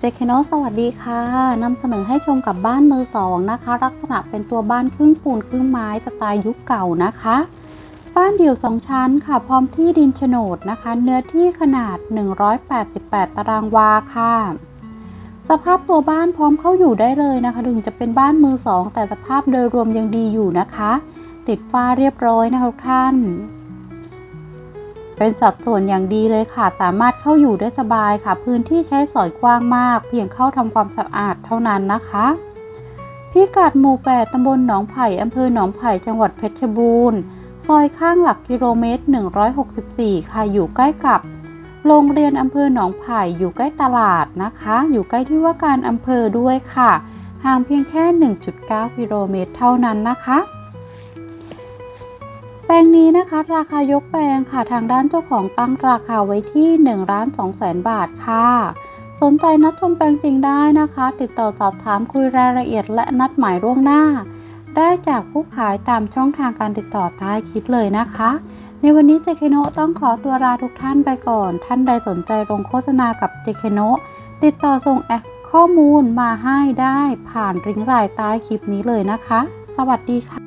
เจคโนสวัสดีค่ะนำเสนอให้ชมกับบ้านมือสองนะคะ ลักษณะเป็นตัวบ้านครึ่งปูนครึ่งไม้สไตล์ยุคเก่านะคะ บ้านเดี่ยวสองชั้นค่ะ พร้อมที่ดินโฉนดนะคะ เนื้อที่ขนาด 188 ตารางวาค่ะ สภาพตัวบ้านพร้อมเข้าอยู่ได้เลยนะคะ ถึงจะเป็นบ้านมือสองแต่สภาพโดยรวมยังดีอยู่นะคะ ติดฝ้าเรียบร้อยนะคะทุกท่าน เป็นสัดส่วนอย่างดีเลยค่ะ สามารถเข้าอยู่ได้สบายค่ะ พื้นที่ใช้สอยกว้างมาก เพียงเข้าทำความสะอาดเท่านั้นนะคะพิกัดหมู่8ตำบลหนองไผ่อำเภอหนองไผ่จังหวัดเพชรบูรณ์ ซอยข้างหลักกิโลเมตร 164 ค่ะ อยู่ใกล้กับ โรงเรียนอำเภอหนองไผ่อยู่ใกล้ตลาดนะคะ อยู่ใกล้ที่ว่าการอำเภอด้วยค่ะ ห่างเพียงแค่ 1.9 กิโลเมตรเท่านั้นนะคะ ลงนี้นะคะ ราคายกแปลงค่ะทางด้านเจ้าของตั้งราคาไว้ที่1ล้าน2แสนบาทค่ะ สนใจนัดชมแปลงจริงได้นะคะ ติดต่อสอบถามคุยรายละเอียดและนัดหมายล่วงหน้า ได้จากผู้ขายตามช่องทางการติดต่อใต้คลิปเลยนะคะ ในวันนี้เจเคโนะต้องขอตัวลาทุกท่านไปก่อน ท่านใดสนใจลงโฆษณากับเจเคโนะติดต่อส่งแอคข้อมูลมาให้ได้ผ่านริงก์รายใต้คลิปนี้เลยนะคะ สวัสดีค่ะ